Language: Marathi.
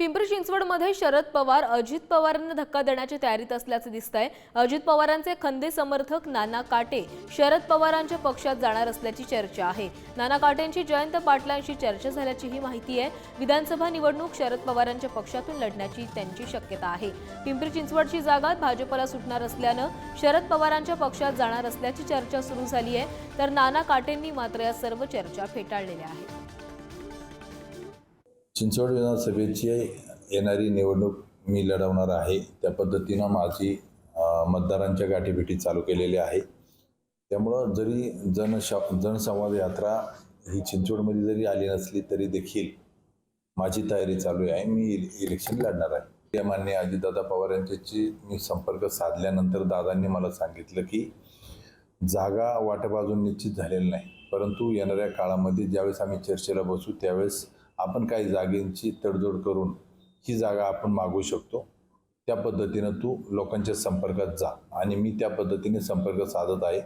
पिंपरी चिंचवडमध्ये शरद पवार अजित पवारांना धक्का देण्याच्या तयारीत असल्याचे दिसतंय. अजित पवारांचे खंदे समर्थक नाना काटे शरद पवारांच्या पक्षात जाणार असल्याची चर्चा आहे. नाना काटेंची जयंत पाटलांशी चर्चा झाल्याचीही माहिती आहे. विधानसभा निवडणूक शरद पवारांच्या पक्षातून लढण्याची त्यांची शक्यता आहे. पिंपरी चिंचवडची जागा भाजपला सुटणार असल्यानं शरद पवारांच्या पक्षात जाणार असल्याची चर्चा सुरू झाली आहे. तर नाना काटेंनी मात्र या सर्व चर्चा फेटाळलेल्या आहेत. चिंचवड विधानसभेची येणारी निवडणूक मी लढवणार आहे. त्या पद्धतीनं माझी मतदारांच्या गाठीभेटी चालू केलेली आहे. त्यामुळं जरी जनश जनसंवाद यात्रा ही चिंचवडमध्ये जरी आली नसली तरी देखील माझी तयारी चालू आहे. मी इलेक्शन लढणार आहे. त्या मान्य अजितदादा पवार यांच्याशी मी संपर्क साधल्यानंतर दादांनी मला सांगितलं की जागा वाटप अजून निश्चित झालेलं नाही. परंतु येणाऱ्या काळामध्ये ज्यावेळेस आम्ही चर्चेला बसू त्यावेळेस आपण काही जागेंची तडजोड करून ही जागा आपण मागू शकतो. त्या पद्धतीनं तू लोकांच्या संपर्कात जा आणि मी त्या पद्धतीने संपर्क साधत आहे.